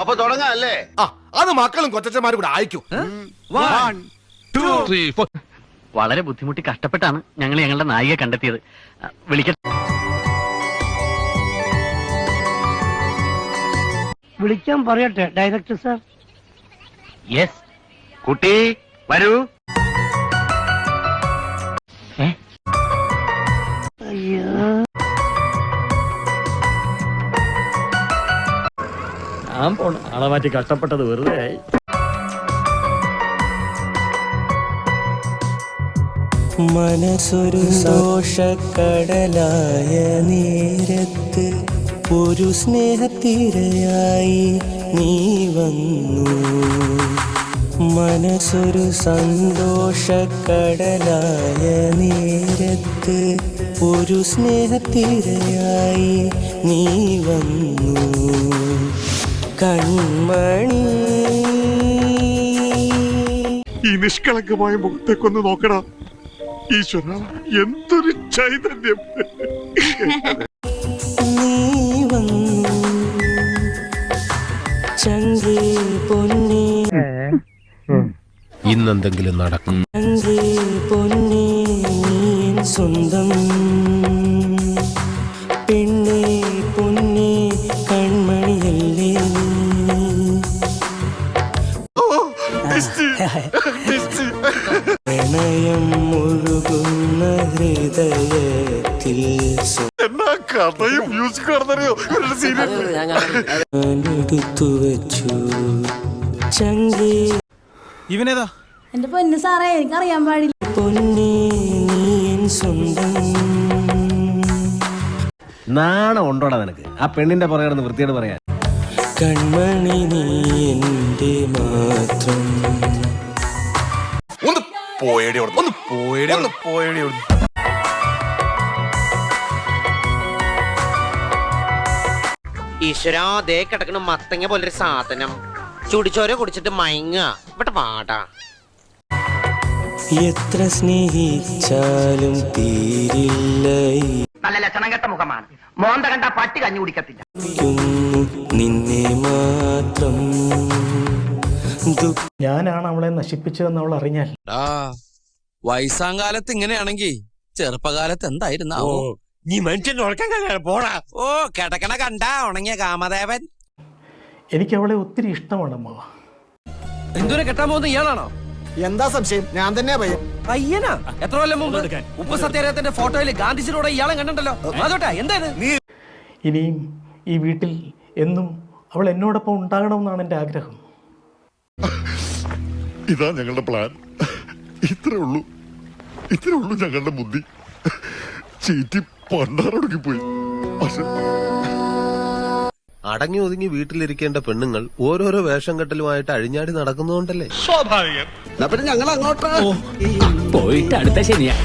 അപ്പൊ തുടങ്ങാല്ലേ? ആ അത് മക്കളും കൊച്ചന്മാരും കൂടെ അയക്കും. വളരെ ബുദ്ധിമുട്ടി കഷ്ടപ്പെട്ടാണ് ഞങ്ങൾ ഞങ്ങളുടെ നായിക കണ്ടെത്തിയത്. വിളിക്കട്ടെ. വിളിക്കാൻ പറയട്ടെ ഡയറക്ടർ സാർ. യെസ് കുട്ടി വരൂ. ഞാൻ പോണ ആളെ കഷ്ടപ്പെട്ടത് വെറുതെ ആയി. മനസ്സൊരു സോഷക്കടലായ നേരത്ത് ഒരു സ്നേഹത്തിരയായി നീ വന്നു. മനസ്സൊരു സന്തോഷക്കടലായ നേരത്ത് ഒരു സ്നേഹത്തിരയായി നീ വന്നു. കൺമണി. ഈ നിഷ്കളങ്കമായ മുഖത്തേക്കൊന്ന് നോക്കടാ. ഈശ്വര എന്തൊരു ചൈതന്യം. നീ വന്നു. ചങ്കേ പൊന്നേ. ഇന്നെന്തെങ്കിലും നടക്കും. സ്വന്തം. പെണ്ണേ പൊന്നേ കൺമണിയല്ലേ. കഥയും മ്യൂസിക് ആണെന്നറിയോ ഇവരുടെ സീരിയൽ ഇവനേതാ? എന്റെ പൊന്നു സാറേ എനിക്കറിയാൻ പാടില്ല. പൊന്നേ നീ എൻ സ്വന്തം. നാണം ഉണ്ടോടാ നിനക്ക്? ആ പെണ്ണിന്റെ പുറകെ വൃത്തിയോട് പറയാൻ. കൺമണി നീ എന്റെ മാത്രം. ഒന്ന് പോയടി ഒന്ന് പോയടി ഒന്ന് പോയേടി ഈശ്വരാ ദേ കിടക്കണ മത്തങ്ങ ഒരു സാധനം. ചുടിച്ചോര കുടിച്ചിട്ട് മയങ്ങുക. ഇവിടെ പാടാ എത്ര സ്നേഹിച്ചാലും തീരില്ല. നല്ല ലക്ഷണം കെട്ട മുഖമാണ്. മോന്ത കണ്ട പട്ടി കഞ്ഞി കുടിക്കത്തില്ല. നിന്നെ മാത്രം. ഞാനാണ് അവളെ നശിപ്പിച്ചതെന്ന് അവൾ അറിഞ്ഞാൽ. വയസ്സാം കാലത്ത് ഇങ്ങനെയാണെങ്കിൽ ചെറുപ്പകാലത്ത് എന്തായിരുന്നാവോ? നീ പോടാ. ഓ കിടക്കണ കണ്ട ഉണങ്ങിയ കാമദേവൻ. എനിക്ക് അവളെ ഒത്തിരി ഇഷ്ടമാണ് അമ്മ. എന്തോരെ കെട്ടാൻ പോകുന്ന ഇയാളാണോ? എന്താ സംശയം? ഞാൻ തന്നെ പയ്യൻ. പയ്യനാ? എത്ര കൊല്ലം മുമ്പ്? ഉപ്പ് സത്യാഗ്രഹത്തിന്റെ ഫോട്ടോയിൽ ഗാന്ധിജിയുടെ ഇയാളെ കണ്ടിട്ടല്ലോ അതോട്ടെ എന്തായത് ഇനിയും ഈ വീട്ടിൽ എന്നും അവൾ എന്നോടൊപ്പം ഉണ്ടാകണമെന്നാണ് എന്റെ ആഗ്രഹം. ഇതാ ഞങ്ങളുടെ പ്ലാൻ ഇത്രേ ഉള്ളൂ. ഇത്രേ ഉള്ളൂ ഞങ്ങളുടെ ബുദ്ധി. ചീറ്റി പോയി. പക്ഷെ അടങ്ങി ഒതുങ്ങി വീട്ടിലിരിക്കേണ്ട പെണ്ണുങ്ങൾ ഓരോരോ വേഷം കെട്ടലുമായിട്ട് അഴിഞ്ഞാടി നടക്കുന്നതുകൊണ്ടല്ലേ? സ്വാഭാവികം. പോയിട്ട് അടുത്ത ശനിയാ.